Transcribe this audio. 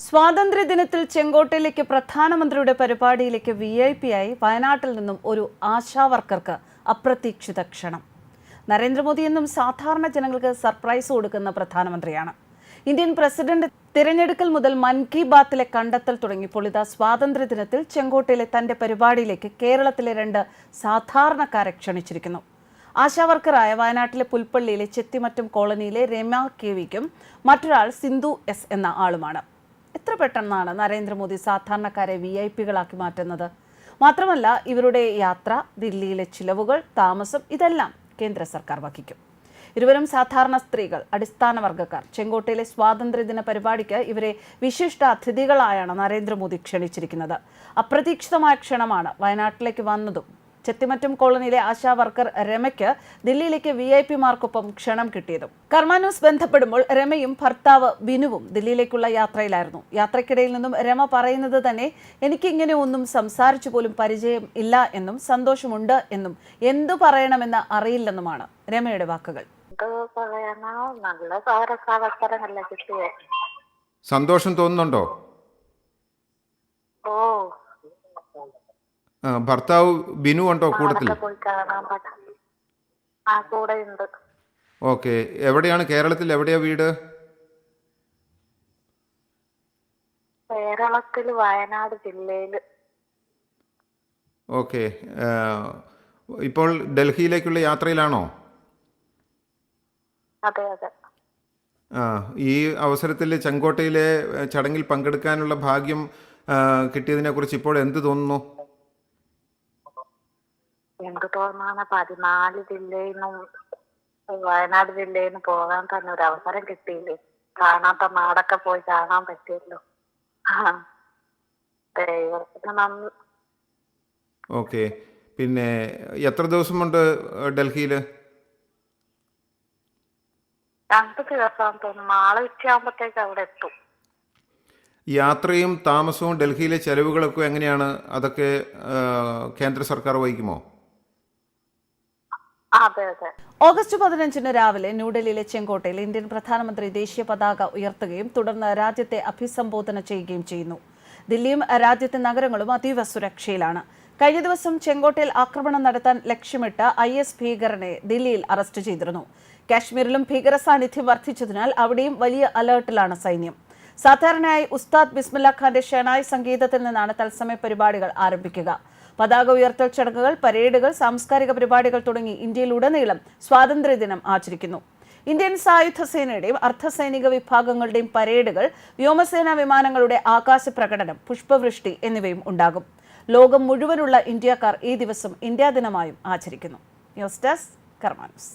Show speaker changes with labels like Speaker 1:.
Speaker 1: സ്വാതന്ത്ര്യദിനത്തിൽ ചെങ്കോട്ടയിലേക്ക് പ്രധാനമന്ത്രിയുടെ പരിപാടിയിലേക്ക് V I P ആയി വയനാട്ടിൽ നിന്നും ഒരു ആശാവർക്കർക്ക് അപ്രതീക്ഷിത ക്ഷണം. നരേന്ദ്രമോദി എന്നും സാധാരണ ജനങ്ങൾക്ക് സർപ്രൈസ് കൊടുക്കുന്ന പ്രധാനമന്ത്രിയാണ്. ഇന്ത്യൻ പ്രസിഡന്റ് തിരഞ്ഞെടുക്കൽ മുതൽ മൻ കി ബാത്തിലെ കണ്ടെത്തൽ തുടങ്ങിയപ്പോൾ ഇതാ സ്വാതന്ത്ര്യദിനത്തിൽ ചെങ്കോട്ടയിലെ തന്റെ പരിപാടിയിലേക്ക് കേരളത്തിലെ രണ്ട് സാധാരണക്കാരെ ക്ഷണിച്ചിരിക്കുന്നു. ആശാവർക്കറായ വയനാട്ടിലെ പുൽപ്പള്ളിയിലെ ചെത്തിമറ്റം കോളനിയിലെ രമ കെ വിക്കും മറ്റൊരാൾ സിന്ധു എസ് എന്ന ആളുമാണ്. എത്ര പെട്ടെന്നാണ് നരേന്ദ്രമോദി സാധാരണക്കാരെ വി ഐ പികളാക്കി മാറ്റുന്നത്? മാത്രമല്ല ഇവരുടെ യാത്ര ദില്ലിയിലെ ചിലവുകൾ താമസം ഇതെല്ലാം കേന്ദ്ര സർക്കാർ വഹിക്കും. ഇരുവരും സാധാരണ സ്ത്രീകൾ അടിസ്ഥാന വർഗക്കാർ. ചെങ്കോട്ടയിലെ സ്വാതന്ത്ര്യദിന പരിപാടിക്ക് ഇവരെ വിശിഷ്ട അതിഥികളായാണ് നരേന്ദ്രമോദി ക്ഷണിച്ചിരിക്കുന്നത്. അപ്രതീക്ഷിതമായ ക്ഷണമാണ് വയനാട്ടിലേക്ക് വന്നതും ചെത്തിമറ്റം കോളനിയിലെ ആശാ വർക്കർ രമയ്ക്ക് ദില്ലിയിലേക്ക് വി ഐ പിമാർക്കൊപ്പം ക്ഷണം കിട്ടിയതും. കർമാനൂസ് ബന്ധപ്പെടുമ്പോൾ രമയും ഭർത്താവ് ബിനുവും ദില്ലിയിലേക്കുള്ള യാത്രയിലായിരുന്നു. യാത്രക്കിടയിൽ നിന്നും രമ പറയുന്നത് തന്നെ എനിക്കിങ്ങനെ ഒന്നും സംസാരിച്ചു പോലും പരിചയം ഇല്ല എന്നും സന്തോഷമുണ്ട് എന്നും എന്തു പറയണമെന്ന് അറിയില്ലെന്നുമാണ് രമയുടെ വാക്കുകൾ.
Speaker 2: എന്ത് പറയാനാ നല്ല രസാവസരമല്ല കിട്ടിയേ?
Speaker 3: സന്തോഷം തോന്നുന്നുണ്ടോ
Speaker 2: ഓ
Speaker 3: ആ, ഭർത്താവ് ബിനു ഉണ്ടോ കൂട്ടത്തിൽ?
Speaker 2: അവിടൊക്കെ പോയി കാണാൻ പറ്റും ആ കൂടെ ഉണ്ട്
Speaker 3: ഓക്കെ. എവിടെയാണ്? കേരളത്തിൽ എവിടെയാ വീട്?
Speaker 2: കേരളത്തിൽ വയനാട് ജില്ലയിൽ.
Speaker 3: ഓക്കെ. ഇപ്പോൾ ഡൽഹിയിലേക്കുള്ള യാത്രയിലാണോ?
Speaker 2: അതെ അതെ.
Speaker 3: ആ ഈ അവസരത്തിൽ ചെങ്കോട്ടയിലെ ചടങ്ങിൽ പങ്കെടുക്കാനുള്ള ഭാഗ്യം കിട്ടിയതിനെ കിട്ടിയതിനെക്കുറിച്ച് ഇപ്പോൾ എന്ത് തോന്നുന്നു?
Speaker 2: എന്ത് തോന്നുന്ന പതിനാല് ജില്ലയിൽ നിന്നും വയനാട് ജില്ലയിൽ നിന്ന് പോകാൻ തന്നെ ഒരു അവസരം കിട്ടിയില്ലേ? കാണാത്ത നാടൊക്കെ പോയി കാണാൻ പറ്റിയല്ലോ. ദൈവത്തിന് നന്ദി.
Speaker 3: ഓക്കെ. പിന്നെ എത്ര ദിവസമുണ്ട് ഡൽഹിയിൽ
Speaker 2: രണ്ട് ദിവസം തോന്നുന്നു. നാളെ ഉച്ചയാകുമ്പോഴത്തേക്ക് അവിടെ എത്തും.
Speaker 3: യാത്രയും താമസവും ഡൽഹിയിലെ ചെലവുകളൊക്കെ എങ്ങനെയാണ്? അതൊക്കെ കേന്ദ്ര സർക്കാർ വഹിക്കുമോ?
Speaker 1: ഓഗസ്റ്റ് പതിനഞ്ചിന് രാവിലെ ന്യൂഡൽഹിയിലെ ചെങ്കോട്ടയിൽ ഇന്ത്യൻ പ്രധാനമന്ത്രി ദേശീയ പതാക ഉയർത്തുകയും തുടർന്ന് രാജ്യത്തെ അഭിസംബോധന ചെയ്യുകയും ചെയ്യുന്നു. ദില്ലിയും രാജ്യത്തെ നഗരങ്ങളും അതീവ സുരക്ഷയിലാണ്. കഴിഞ്ഞ ദിവസം ചെങ്കോട്ടയിൽ ആക്രമണം നടത്താൻ ലക്ഷ്യമിട്ട ഐ എസ് ഭീകരനെ ദില്ലിയിൽ അറസ്റ്റ് ചെയ്തിരുന്നു. കാശ്മീരിലും ഭീകര സാന്നിധ്യം വർദ്ധിച്ചതിനാൽ അവിടെയും വലിയ അലേർട്ടിലാണ് സൈന്യം. സാധാരണയായി ഉസ്താദ് ബിസ്മില്ല ഖാന്റെ ഷെനായ് സംഗീതത്തിൽ നിന്നാണ് തത്സമയ പരിപാടികൾ ആരംഭിക്കുക. പതാക ഉയർത്തൽ ചടങ്ങുകൾ പരേഡുകൾ സാംസ്കാരിക പരിപാടികൾ തുടങ്ങി ഇന്ത്യയിൽ ഉടനീളം സ്വാതന്ത്ര്യദിനം ആചരിക്കുന്നു. ഇന്ത്യൻ സായുധ സേനയുടെയും അർദ്ധസൈനിക വിഭാഗങ്ങളുടെയും പരേഡുകൾ വ്യോമസേനാ വിമാനങ്ങളുടെ ആകാശ പ്രകടനം പുഷ്പവൃഷ്ടി എന്നിവയും ഉണ്ടാകും. ലോകം മുഴുവനുള്ള ഇന്ത്യക്കാർ ഈ ദിവസം ഇന്ത്യാ ദിനമായും ആചരിക്കുന്നു. News desk കർമാനൂസ്